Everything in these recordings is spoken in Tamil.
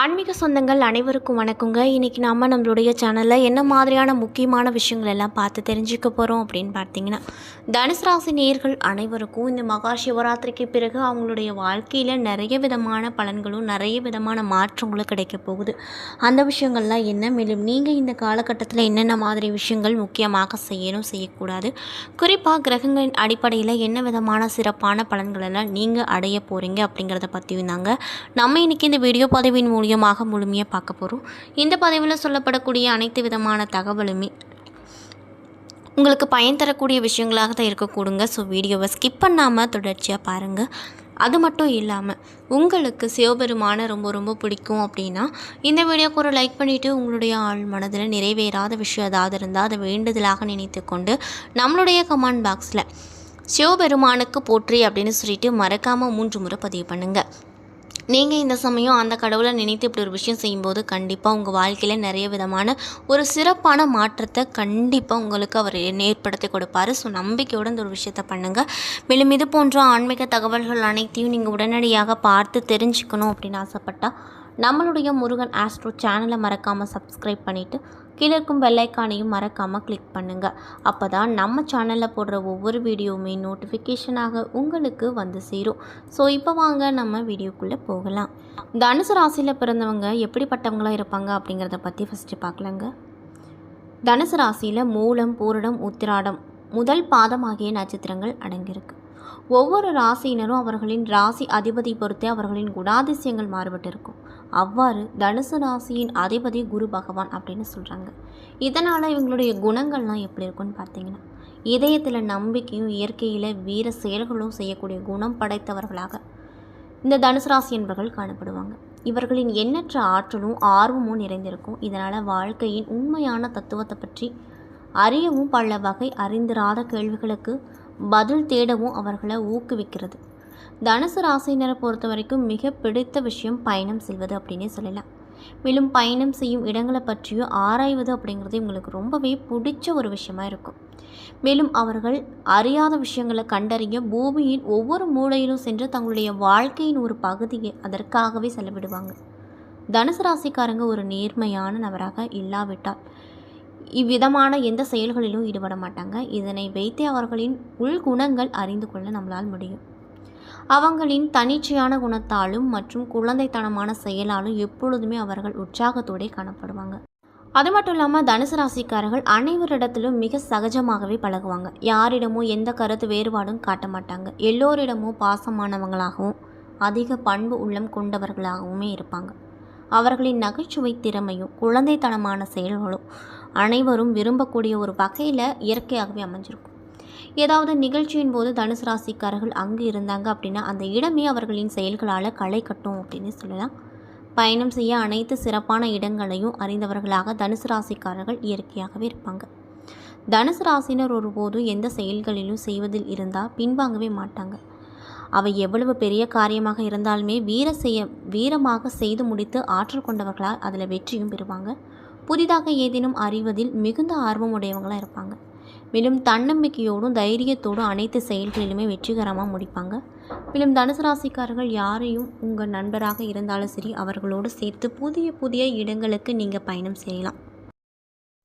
ஆன்மீக சொந்தங்கள் அனைவருக்கும் வணக்கங்க. இன்றைக்கி நம்ம நம்மளுடைய சேனலில் என்ன மாதிரியான முக்கியமான விஷயங்கள் எல்லாம் பார்த்து தெரிஞ்சுக்க போகிறோம் அப்படின்னு பார்த்தீங்கன்னா தனுசு ராசி நேர்கள் அனைவருக்கும் இந்த மகா சிவராத்திரிக்கு பிறகு அவங்களுடைய வாழ்க்கையில் நிறைய விதமான பலன்களும் நிறைய விதமான மாற்றங்களும் கிடைக்க போகுது. அந்த விஷயங்கள்லாம் என்ன? மேலும் நீங்கள் இந்த காலகட்டத்தில் என்னென்ன மாதிரி விஷயங்கள் முக்கியமாக செய்யணும் செய்யக்கூடாது? குறிப்பாக கிரகங்களின் அடிப்படையில் என்ன விதமான சிறப்பான பலன்களெல்லாம் நீங்கள் அடைய போகிறீங்க அப்படிங்கிறத பற்றியும் தாங்க. நம்ம இன்றைக்கி இந்த வீடியோ பதிவின் மூலியமாக முழுமையாக பார்க்க போகிறோம். இந்த பதிவில் சொல்லப்படக்கூடிய அனைத்து விதமான தகவலுமே உங்களுக்கு பயன் தரக்கூடிய விஷயங்களாக தான் இருக்கக்கூடுங்க ஸோ வீடியோவை ஸ்கிப் பண்ணாமல் தொடர்ச்சியாக பாருங்கள் அது மட்டும் இல்லாமல் உங்களுக்கு சிவபெருமானை ரொம்ப ரொம்ப பிடிக்கும் அப்படின்னா இந்த வீடியோக்கு ஒரு லைக் பண்ணிவிட்டு உங்களுடைய ஆள் மனதில் நிறைவேறாத விஷயம் ஏதாவது இருந்தால் அதை வேண்டுதலாக நினைத்து கொண்டு நம்மளுடைய கமெண்ட் பாக்ஸில் சிவபெருமானுக்கு போற்றி அப்படின்னு சொல்லிட்டு மறக்காமல் மூன்று முறை பதிவு பண்ணுங்கள் நீங்கள் இந்த சமயம் அந்த கடவுளை நினைத்து இப்படி ஒரு விஷயம் செய்யும்போது கண்டிப்பாக உங்கள் வாழ்க்கையில் நிறைய விதமான ஒரு சிறப்பான மாற்றத்தை கண்டிப்பாக உங்களுக்கு அவர் ஏற்படுத்தி கொடுப்பாரு. ஸோ நம்பிக்கையோடு இந்த ஒரு விஷயத்தை பண்ணுங்கள் மேலும் இது போன்ற ஆன்மீக தகவல்கள் அனைத்தையும் நீங்கள் உடனடியாக பார்த்து தெரிஞ்சுக்கணும் அப்படின்னு ஆசைப்பட்டால் நம்மளுடைய முருகன் ஆஸ்ட்ரோ சேனலை மறக்காமல் சப்ஸ்கிரைப் பண்ணிவிட்டு கீழே இருக்கும் பெல்லைக்கானையும் மறக்காமல் கிளிக் பண்ணுங்கள் அப்போ தான் நம்ம சேனலில் போடுற ஒவ்வொரு வீடியோவுமே நோட்டிஃபிகேஷனாக உங்களுக்கு வந்து சேரும். ஸோ இப்போ வாங்க நம்ம வீடியோக்குள்ளே போகலாம். தனுசு ராசியில் பிறந்தவங்க எப்படிப்பட்டவங்களாக இருப்பாங்க அப்படிங்கிறத பற்றி ஃபஸ்ட்டு பார்க்கலாங்க. தனுசு ராசியில் மூலம் பூரடம் உத்திராடம் முதல் பாதம் ஆகிய நட்சத்திரங்கள் அடங்கியிருக்கு. ஒவ்வொரு ராசியினரும் அவர்களின் ராசி அதிபதி பொறுத்தே அவர்களின் குணாதிசயங்கள் மாறுபட்டு இருக்கும் அவ்வாறு தனுசு ராசியின் அதிபதி குரு பகவான் அப்படின்னு சொல்கிறாங்க இதனால் இவங்களுடைய குணங்கள்லாம் எப்படி இருக்கும்னு பார்த்தீங்கன்னா இதயத்தில் நம்பிக்கையும் இயற்கையில் வீர செயல்களும் செய்யக்கூடிய குணம் படைத்தவர்களாக இந்த தனுசு ராசி என்பவர்கள் காணப்படுவாங்க. இவர்களின் எண்ணற்ற ஆற்றலும் ஆர்வமும் நிறைந்திருக்கும். இதனால் வாழ்க்கையின் உண்மையான தத்துவத்தை பற்றி அறியவும் பல வகை அறிந்திராத கேள்விகளுக்கு பதில் தேடவும் அவர்களை ஊக்குவிக்கிறது. தனுசு ராசினரை பொறுத்த வரைக்கும் மிக பிடித்த விஷயம் பயணம் செல்வது அப்படின்னே சொல்லலாம். மேலும் பயணம் செய்யும் இடங்களை பற்றியும் ஆராய்வது அப்படிங்கிறது இவங்களுக்கு ரொம்பவே பிடிச்ச ஒரு விஷயமா இருக்கும். மேலும் அவர்கள் அறியாத விஷயங்களை கண்டறிய பூமியின் ஒவ்வொரு மூலையிலும் சென்று தங்களுடைய வாழ்க்கையின் ஒரு பகுதியை அதற்காகவே செலவிடுவாங்க. தனுசு ராசிக்காரங்க ஒரு நேர்மையான நபராக இல்லாவிட்டால் இவ்விதமான எந்த செயல்களிலும் ஈடுபட மாட்டாங்க. இதனை வைத்தே அவர்களின் உள்குணங்கள் அறிந்து கொள்ள நம்மளால் முடியும். அவங்களின் தனிச்சையான குணத்தாலும் மற்றும் குழந்தைத்தனமான செயலாலும் எப்பொழுதுமே அவர்கள் உற்சாகத்தோடே காணப்படுவாங்க. அது மட்டும் இல்லாமல் தனுசு ராசிக்காரர்கள் அனைவரிடத்திலும் மிக சகஜமாகவே பழகுவாங்க. யாரிடமும் எந்த கருத்து வேறுபாடும் காட்ட மாட்டாங்க. எல்லோரிடமும் பாசமானவங்களாகவும் அதிக பண்பு உள்ளம் கொண்டவர்களாகவுமே இருப்பாங்க. அவர்களின் நகைச்சுவை திறமையும் குழந்தைத்தனமான செயல்களும் அனைவரும் விரும்பக்கூடிய ஒரு வகையில் இயற்கையாகவே அமைஞ்சிருக்கும். ஏதாவது நிகழ்ச்சியின் போது தனுசு ராசிக்காரர்கள் அங்கு இருந்தாங்க அப்படின்னா அந்த இடமே அவர்களின் செயல்களால் களை கட்டும் அப்படின்னு சொல்லலாம். பயணம் செய்ய அனைத்து சிறப்பான இடங்களையும் அறிந்தவர்களாக தனுசு ராசிக்காரர்கள் இயற்கையாகவே இருப்பாங்க. தனுசு ராசினர் ஒருபோது எந்த செயல்களிலும் செய்வதில் இருந்தால் பின்வாங்கவே மாட்டாங்க. அவை எவ்வளவு பெரிய காரியமாக இருந்தாலுமே வீர செய்ய வீரமாக செய்து முடித்து ஆற்றல் கொண்டவர்களால் அதில் வெற்றியும் பெறுவாங்க. புதிதாக ஏதேனும் அறிவதில் மிகுந்த ஆர்வம் உடையவங்களாக இருப்பாங்க. மேலும் தன்னம்பிக்கையோடும் தைரியத்தோடும் அனைத்து செயல்களிலுமே வெற்றிகரமாக முடிப்பாங்க. மேலும் தனுசு ராசிக்காரர்கள் யாரையும் உங்கள் நண்பராக இருந்தாலும் சரி அவர்களோடு சேர்த்து புதிய புதிய இடங்களுக்கு நீங்கள் பயணம் செய்யலாம்.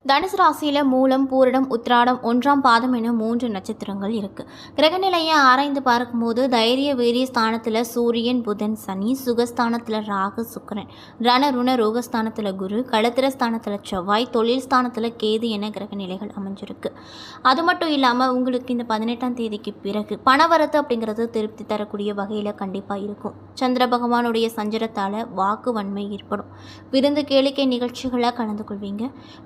தனுசு ராசியில் மூலம் பூரிடம் உத்திராடம் ஒன்றாம் பாதம் என மூன்று நட்சத்திரங்கள் இருக்குது கிரகநிலையை ஆராய்ந்து பார்க்கும்போது தைரிய வீரிய ஸ்தானத்தில் சூரியன் புதன் சனி சுகஸ்தானத்தில் ராகு சுக்கரன் ரண ருண ரோகஸ்தானத்தில் குரு களத்திர ஸ்தானத்தில் செவ்வாய் தொழில் ஸ்தானத்தில் கேது என கிரகநிலைகள் அமைஞ்சிருக்கு. அது மட்டும் இல்லாமல் உங்களுக்கு இந்த பதினெட்டாம் தேதிக்கு பிறகு பணவரத்து அப்படிங்கிறது திருப்தி தரக்கூடிய வகையில் கண்டிப்பாக இருக்கும். சந்திர பகவானுடைய சஞ்சரத்தால் வாக்கு வன்மை ஏற்படும். விருந்து கேளிக்கை நிகழ்ச்சிகளாக கலந்து கொள்வீங்க.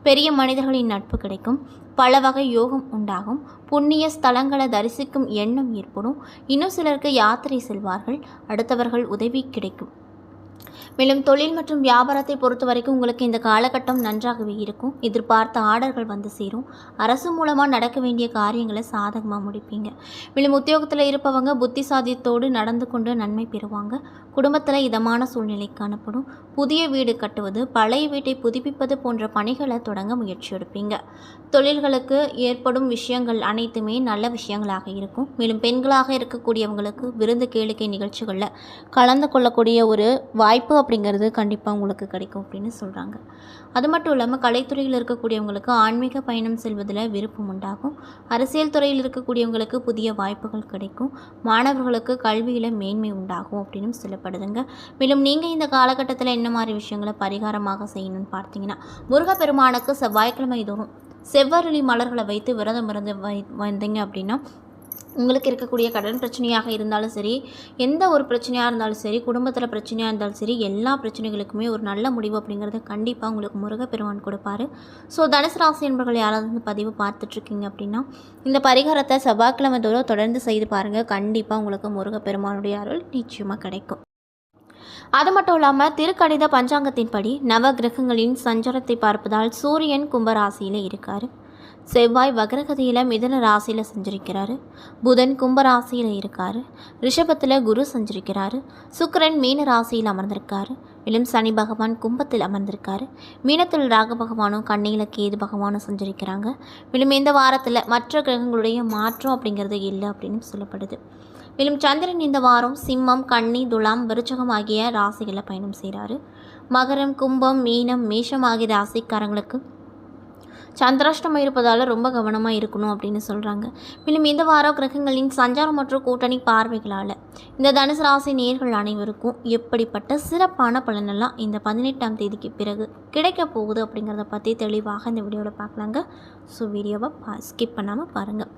பெரிய மனிதர்களின் நட்பு கிடைக்கும். பல வகை யோகம் உண்டாகும். புண்ணிய ஸ்தலங்களை தரிசிக்கும் எண்ணம் ஏற்படும். இன்னும் சிலருக்கு யாத்திரை செல்வார்கள். அடுத்தவர்கள் உதவி கிடைக்கும். மேலும் தொழில் மற்றும் வியாபாரத்தை பொறுத்த வரைக்கும் உங்களுக்கு இந்த காலகட்டம் நன்றாகவே இருக்கும். எதிர்பார்த்த ஆர்டர்கள் வந்து சேரும். அரசு மூலமாக நடக்க வேண்டிய காரியங்களை சாதகமாக முடிப்பீங்க. மேலும் உத்தியோகத்தில் இருப்பவங்க புத்திசாதியத்தோடு நடந்து கொண்டு நன்மை பெறுவாங்க. குடும்பத்தில் இதமான சூழ்நிலை காணப்படும். புதிய வீடு கட்டுவது பழைய வீட்டை புதுப்பிப்பது போன்ற பணிகளை தொடங்க முயற்சி எடுப்பீங்க. தொழில்களுக்கு ஏற்படும் விஷயங்கள் அனைத்துமே நல்ல விஷயங்களாக இருக்கும். மேலும் பெண்களாக இருக்கக்கூடியவங்களுக்கு விருந்து கேளிக்கை நிகழ்ச்சிகளில் கலந்து கொள்ளக்கூடிய ஒரு வாய்ப்பு அப்படிங்கிறது கண்டிப்பாக உங்களுக்கு கிடைக்கும் அப்படின்னு சொல்கிறாங்க அது மட்டும் இல்லாமல் கலைத்துறையில் இருக்கக்கூடியவங்களுக்கு ஆன்மீக பயணம் செல்வதில் விருப்பம் உண்டாகும். அரசியல் துறையில் இருக்கக்கூடியவங்களுக்கு புதிய வாய்ப்புகள் கிடைக்கும். மாணவர்களுக்கு கல்வியில் மேன்மை உண்டாகும் அப்படின்னு சொல்லப்படுதுங்க. மேலும் நீங்கள் இந்த காலகட்டத்தில் என்ன மாதிரி விஷயங்களை பரிகாரமாக செய்யணும்னு பார்த்தீங்கன்னா முருகப்பெருமானுக்கு செவ்வாய்க்கிழமை தோறும் செவ்வரளி மலர்களை வைத்து விரதம் இருந்து வை வந்தீங்க அப்படின்னா உங்களுக்கு இருக்கக்கூடிய கடன் பிரச்சனையாக இருந்தாலும் சரி எந்த ஒரு பிரச்சனையாக இருந்தாலும் சரி குடும்பத்தில் பிரச்சனையாக இருந்தாலும் சரி எல்லா பிரச்சனைகளுக்குமே ஒரு நல்ல முடிவு அப்படிங்கிறது கண்டிப்பாக உங்களுக்கு முருகப்பெருமான் கொடுப்பாரு. ஸோ தனுசு ராசி என்பவர்கள் யாராவது வந்து பதிவு பார்த்துட்ருக்கீங்க அப்படின்னா இந்த பரிகாரத்தை செவ்வாய்க்கிழமை தோறும் தொடர்ந்து செய்து பாருங்கள் கண்டிப்பாக உங்களுக்கு முருகப்பெருமானுடைய அருள் நிச்சயமாக கிடைக்கும். அது மட்டும் இல்லாமல் திருக்கணித பஞ்சாங்கத்தின்படி நவ கிரகங்களின் சஞ்சாரத்தை பார்ப்பதால் சூரியன் கும்பராசியில் இருக்கார். செவ்வாய் வக்ரகதியில் மிதன ராசியில் சஞ்சரிக்கிறாரு. புதன் கும்பராசியில் இருக்கார். ரிஷபத்தில் குரு சஞ்சரிக்கிறாரு. சுக்கரன் மீன ராசியில் அமர்ந்திருக்காரு. மேலும் சனி பகவான் கும்பத்தில் அமர்ந்திருக்காரு. மீனத்தில் ராக பகவானும் கண்ணியில் கேது பகவானும் சஞ்சரிக்கிறாங்க. மேலும் இந்த வாரத்தில் மற்ற கிரகங்களுடைய மாற்றம் அப்படிங்கிறது இல்லை அப்படின்னு சொல்லப்படுது. மேலும் சந்திரன் இந்த வாரம் சிம்மம் கன்னி துலாம் விருச்சகம் ஆகிய ராசிகளில் பயணம் செய்கிறாரு மகரம் கும்பம் மீனம் மேஷம் ஆகிய ராசிக்காரங்களுக்கு சந்திராஷ்டமம் இருப்பதால் ரொம்ப கவனமாக இருக்கணும் அப்படின்னு சொல்கிறாங்க மேலும் இந்த வாரம் கிரகங்களின் சஞ்சாரம் மற்றும் கூட்டணி பார்வைகளால் இந்த தனுசு ராசி நேர்கள் அனைவருக்கும் எப்படிப்பட்ட சிறப்பான பலனெல்லாம் இந்த பதினெட்டாம் தேதிக்கு பிறகு கிடைக்க போகுது அப்படிங்கிறத பற்றி தெளிவாக இந்த வீடியோவில் பார்க்கலாங்க. ஸோ வீடியோவை பா ஸ்கிப் பண்ணாமல் பாருங்கள்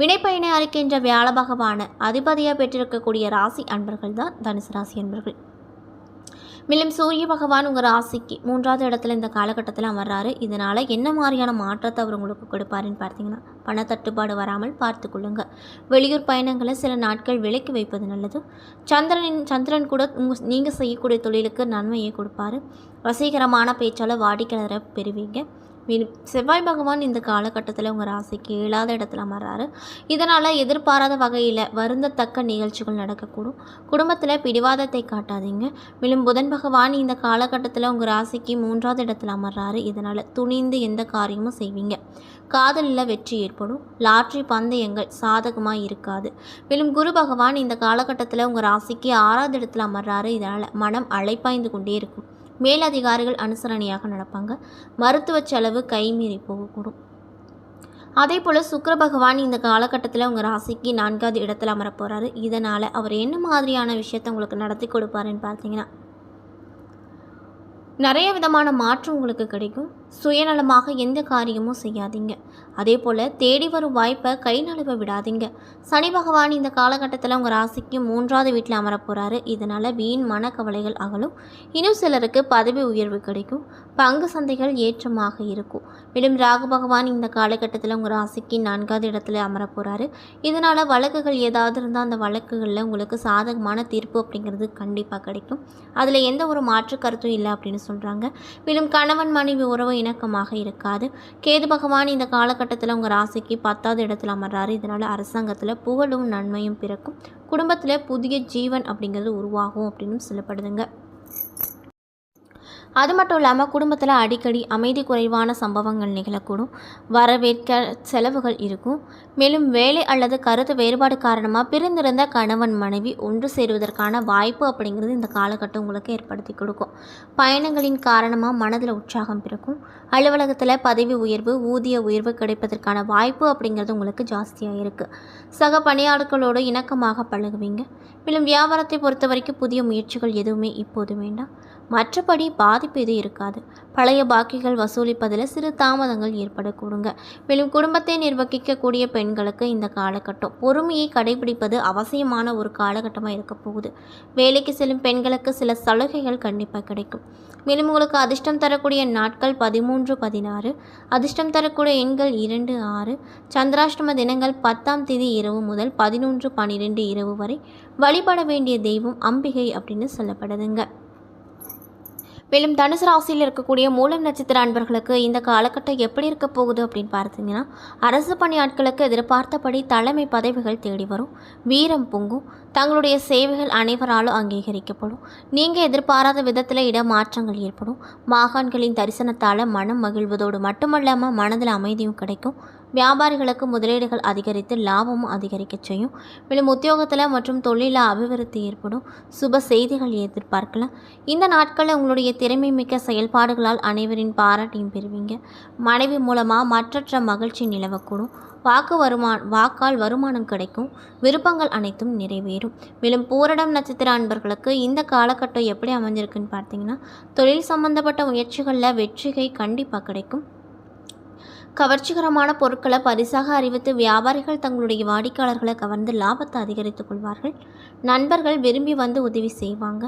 வினைப்பயனை அறிக்கின்ற வியாழ பகவான அதிபதியாக பெற்றிருக்கக்கூடிய ராசி அன்பர்கள் தான் தனுசு ராசி அன்பர்கள். மேலும் சூரிய பகவான் உங்கள் ராசிக்கு மூன்றாவது இடத்துல இந்த காலகட்டத்தில் அமர்றாரு. இதனால் என்ன மாதிரியான மாற்றத்தை அவர் உங்களுக்கு கொடுப்பாருன்னு பார்த்தீங்கன்னா பணத்தட்டுப்பாடு வராமல் பார்த்து வெளியூர் பயணங்களை சில நாட்கள் விலக்கி வைப்பது நல்லது. சந்திரனின் சந்திரன் கூட உங்கள் நீங்கள் செய்யக்கூடிய தொழிலுக்கு நன்மையை கொடுப்பாரு. வசீகரமான பேச்சால் வாடிக்கையாளரை பெறுவீங்க. செவ்வாய் பகவான் இந்த காலகட்டத்தில் உங்கள் ராசிக்கு இயலாத இடத்துல அமர்றாரு. இதனால் எதிர்பாராத வகையில் வருந்தத்தக்க நிகழ்ச்சிகள் நடக்கக்கூடும். குடும்பத்தில் பிடிவாதத்தை காட்டாதீங்க. மேலும் புதன் பகவான் இந்த காலகட்டத்தில் உங்கள் ராசிக்கு மூன்றாவது இடத்துல அமர்றாரு. இதனால் துணிந்து எந்த காரியமும் செய்வீங்க. காதலில் வெற்றி ஏற்படும். லாட்ரி பந்தயங்கள் சாதகமாக இருக்காது. மேலும் குரு பகவான் இந்த காலகட்டத்தில் உங்கள் ராசிக்கு ஆறாவது இடத்துல அமர்றாரு. இதனால் மனம் அழைப்பாய்ந்து கொண்டே இருக்கும். மேலதிகாரிகள் அனுசரணையாக நடப்பாங்க. மருத்துவ செலவு கைமீறி போகக்கூடும். அதே போல் சுக்கர பகவான் இந்த காலகட்டத்தில் உங்கள் ராசிக்கு நான்காவது இடத்துல அமர போகிறாரு இதனால் அவர் என்ன மாதிரியான விஷயத்தை உங்களுக்கு நடத்தி கொடுப்பாருன்னு பார்த்தீங்கன்னா நிறைய விதமான மாற்றம் உங்களுக்கு கிடைக்கும். சுயநலமாக எந்த காரியமும் செய்யாதீங்க. அதே போல் தேடி வரும் வாய்ப்பை கை நழுவ விடாதீங்க. சனி பகவான் இந்த காலகட்டத்தில் உங்கள் ராசிக்கு மூன்றாவது வீட்டில் அமரப்போகிறாரு இதனால் வீண் மனக்கவலைகள் அகலும். இன்னும் சிலருக்கு பதவி உயர்வு கிடைக்கும். பங்கு சந்தைகள் ஏற்றமாக இருக்கும். மேலும் ராகு பகவான் இந்த காலகட்டத்தில் உங்கள் ராசிக்கு நான்காவது இடத்துல அமரப் போகிறாரு இதனால் வழக்குகள் ஏதாவது இருந்தால் அந்த வழக்குகளில் உங்களுக்கு சாதகமான தீர்ப்பு அப்படிங்கிறது கண்டிப்பாக கிடைக்கும். அதில் எந்த ஒரு மாற்று கருத்தும் இல்லை அப்படின்னு சொல்கிறாங்க மேலும் கணவன் மனைவி உறவு இணக்கமாக இருக்காது. கேது பகவான் இந்த காலகட்டத்தில் உங்கள் ராசிக்கு பத்தாவது இடத்துல அமர்றாரு. இதனால் அரசாங்கத்தில் புகழும் நன்மையும் பிறக்கும். குடும்பத்தில் புதிய ஜீவன் அப்படிங்கிறது உருவாகும் அப்படின்னு சொல்லப்படுதுங்க. அது மட்டும் இல்லாமல் குடும்பத்தில் அடிக்கடி அமைதி குறைவான சம்பவங்கள் நிகழக்கூடும். வரவேற்க செலவுகள் இருக்கும். மேலும் வேலை அல்லது கருத்து வேறுபாடு காரணமாக பிரிந்திருந்த கணவன் மனைவி ஒன்று சேருவதற்கான வாய்ப்பு அப்படிங்கிறது இந்த காலகட்டம் உங்களுக்கு ஏற்படுத்தி கொடுக்கும். பயணங்களின் காரணமாக மனதில் உற்சாகம் பிறக்கும். அலுவலகத்தில் பதவி உயர்வு ஊதிய உயர்வு கிடைப்பதற்கான வாய்ப்பு அப்படிங்கிறது உங்களுக்கு ஜாஸ்தியாக இருக்குது சக பணியாளர்களோடு இணக்கமாக பழகுவீங்க. மேலும் வியாபாரத்தை பொறுத்த வரைக்கும் புதிய முயற்சிகள் எதுவுமே இப்போது வேண்டாம். மற்றபடி பாதிப்பு எதுவும் இருக்காது. பழைய பாக்கிகள் வசூலிப்பதில் சிறு தாமதங்கள் ஏற்படக்கூடுங்க. மேலும் குடும்பத்தை நிர்வகிக்கக்கூடிய பெண்களுக்கு இந்த காலகட்டம். பொறுமையை கடைபிடிப்பது அவசியமான ஒரு காலகட்டமாக இருக்க போகுது. வேலைக்கு செல்லும் பெண்களுக்கு சில சலுகைகள் கண்டிப்பாக கிடைக்கும். மேலும் உங்களுக்கு அதிர்ஷ்டம் தரக்கூடிய நாட்கள் பதிமூன்று பதினாறு. அதிர்ஷ்டம் தரக்கூடிய எண்கள் இரண்டு ஆறு. சந்திராஷ்டம தினங்கள் பத்தாம் தேதி இரவு முதல் பதினொன்று பன்னிரெண்டு இரவு வரை வழிபட வேண்டிய தெய்வம் அம்பிகை அப்படின்னு சொல்லப்படுதுங்க. மேலும் தனுசு ராசியில் இருக்கக்கூடிய மூலம் நட்சத்திர அன்பர்களுக்கு இந்த காலகட்டம் எப்படி இருக்க போகுது அப்படின்னு பார்த்தீங்கன்னா அரசு பணியாட்களுக்கு எதிர்பார்த்தபடி தலைமை பதவிகள் தேடி வரும். வீரம் பொங்கும். தங்களுடைய சேவைகள் அனைவராலும் அங்கீகரிக்கப்படும். நீங்கள் எதிர்பாராத விதத்தில் இடமாற்றங்கள் ஏற்படும். மாகாண்களின் தரிசனத்தால் மனம் மகிழ்வதோடு மட்டுமல்லாமல் மனதில் அமைதியும் கிடைக்கும். வியாபாரிகளுக்கு முதலீடுகள் அதிகரித்து லாபமும் அதிகரிக்க செய்யும். மேலும் உத்தியோகத்தில் மற்றும் தொழிலில் அபிவிருத்தி ஏற்படும். சுப செய்திகள் எதிர்பார்க்கலாம். இந்த நாட்களில் உங்களுடைய திறமை மிக்க செயல்பாடுகளால் அனைவரின் பாராட்டையும் பெறுவீங்க. மனைவி மூலமாக மற்றற்ற மகிழ்ச்சி நிலவக்கூடும். வாக்கு வருமா வாக்கால் வருமானம் கிடைக்கும். விருப்பங்கள் அனைத்தும் நிறைவேறும். மேலும் பூரடம் நட்சத்திர அன்பர்களுக்கு இந்த காலகட்டம் எப்படி அமைஞ்சிருக்குன்னு பார்த்தீங்கன்னா தொழில் சம்பந்தப்பட்ட முயற்சிகளில் வெற்றிகை கண்டிப்பாக கிடைக்கும். கவர்ச்சிகரமான பொருட்களை பரிசாக அறிவித்து வியாபாரிகள் தங்களுடைய வாடிக்கையாளர்களை கவர்ந்து லாபத்தை அதிகரித்துக் கொள்வார்கள். நண்பர்கள் விரும்பி வந்து உதவி செய்வாங்க.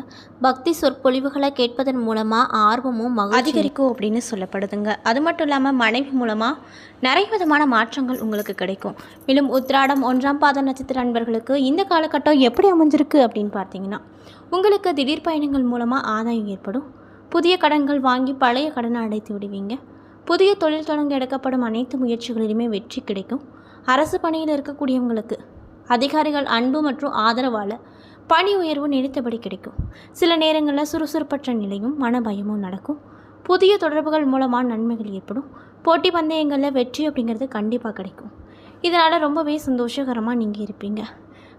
பக்தி சொற்பொழிவுகளை கேட்பதன் மூலமாக ஆர்வமும் அதிகரிக்கும் அப்படின்னு சொல்லப்படுதுங்க. அது மட்டும் இல்லாமல் மனைவி மூலமாக நிறைய விதமான மாற்றங்கள் உங்களுக்கு கிடைக்கும். மேலும் உத்ராடம் ஒன்றாம் பாத நட்சத்திர நண்பர்களுக்கு இந்த காலகட்டம் எப்படி அமைஞ்சிருக்கு அப்படின்னு பார்த்தீங்கன்னா உங்களுக்கு திடீர் பயணங்கள் மூலமாக ஆதாயம் ஏற்படும். புதிய கடன்கள் வாங்கி பழைய கடனை அடைத்து விடுவீங்க. புதிய தொழில் தொடங்க எடுக்கப்படும் அனைத்து முயற்சிகளிலுமே வெற்றி கிடைக்கும். அரசு பணியில் இருக்கக்கூடியவங்களுக்கு அதிகாரிகள் அன்பு மற்றும் ஆதரவால் பணி உயர்வு நினைத்தபடி கிடைக்கும். சில நேரங்களில் சுறுசுறுப்பற்ற நிலையும் மனபயமும் நடக்கும். புதிய தொடர்புகள் மூலமாக நன்மைகள் ஏற்படும். போட்டி பந்தயங்களில் வெற்றி அப்படிங்கிறது கண்டிப்பாக கிடைக்கும். இதனால் ரொம்பவே சந்தோஷகரமாக நீங்கள் இருப்பீங்க.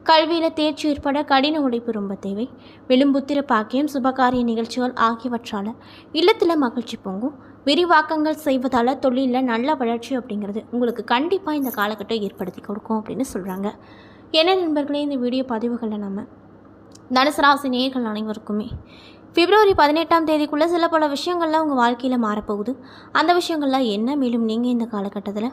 கல்வியில் தேர்ச்சி ஏற்பட கடின உழைப்பு ரொம்ப தேவை. விழும்புத்திர பாக்கியம் சுபகாரிய நிகழ்ச்சிகள் ஆகியவற்றால் இல்லத்தில் மகிழ்ச்சி பொங்கும். விரிவாக்கங்கள் செய்வதால் தொழிலில் நல்ல வளர்ச்சி அப்படிங்கிறது உங்களுக்கு கண்டிப்பாக இந்த காலகட்டம் ஏற்படுத்தி கொடுக்கும் அப்படின்னு சொல்கிறாங்க என்ன நண்பர்களே இந்த வீடியோ பதிவுகளில் நம்ம தனுசு ராசி அனைவருக்குமே பிப்ரவரி பதினெட்டாம் தேதிக்குள்ளே சில பல விஷயங்கள்லாம் உங்கள் வாழ்க்கையில் மாறப்போகுது. அந்த விஷயங்கள்லாம் என்ன? மேலும் நீங்கள் இந்த காலகட்டத்தில்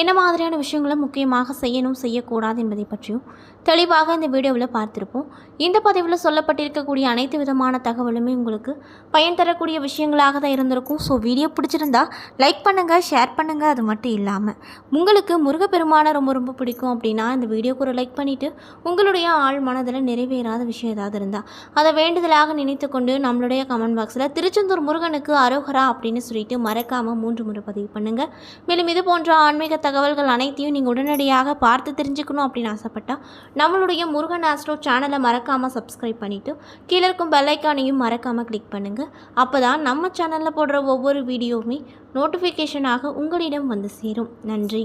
என்ன மாதிரியான விஷயங்களை முக்கியமாக செய்யணும் செய்யக்கூடாது என்பதை பற்றியும் தெளிவாக இந்த வீடியோவில் பார்த்துருப்போம். இந்த பதிவில் சொல்லப்பட்டிருக்கக்கூடிய அனைத்து விதமான தகவலுமே உங்களுக்கு பயன் தரக்கூடிய விஷயங்களாக தான் இருந்திருக்கும். ஸோ வீடியோ பிடிச்சிருந்தா லைக் பண்ணுங்கள் ஷேர் பண்ணுங்கள் அது மட்டும் இல்லாமல் உங்களுக்கு முருகப்பெருமானை ரொம்ப ரொம்ப பிடிக்கும் அப்படின்னா இந்த வீடியோக்கு ஒரு லைக் பண்ணிவிட்டு உங்களுடைய ஆள் மனதில் நிறைவேறாத விஷயம் ஏதாவது இருந்தால் அதை வேண்டுதலாக நினைத்து கொண்டு நம்மளுடைய கமெண்ட் பாக்ஸில் திருச்செந்தூர் முருகனுக்கு அரோகரா அப்படின்னு சொல்லிட்டு மறக்காமல் மூன்று முறை பதிவு பண்ணுங்கள் மேலும் இது போன்ற ஆன்மீக தகவல்கள் அனைத்தையும் நீங்கள் உடனடியாக பார்த்து தெரிஞ்சுக்கணும் அப்படின்னு ஆசைப்பட்டால் நம்மளுடைய முருகன் ஆஸ்ட்ரோ சேனலை மறக்காமல் சப்ஸ்கிரைப் பண்ணிவிட்டு கீழே இருக்கும் பெல்லைக்கானையும் மறக்காமல் கிளிக் பண்ணுங்கள் அப்போ தான் நம்ம சேனலில் போடுற ஒவ்வொரு வீடியோவுமே நோட்டிஃபிகேஷனாக உங்களிடம் வந்து சேரும். நன்றி.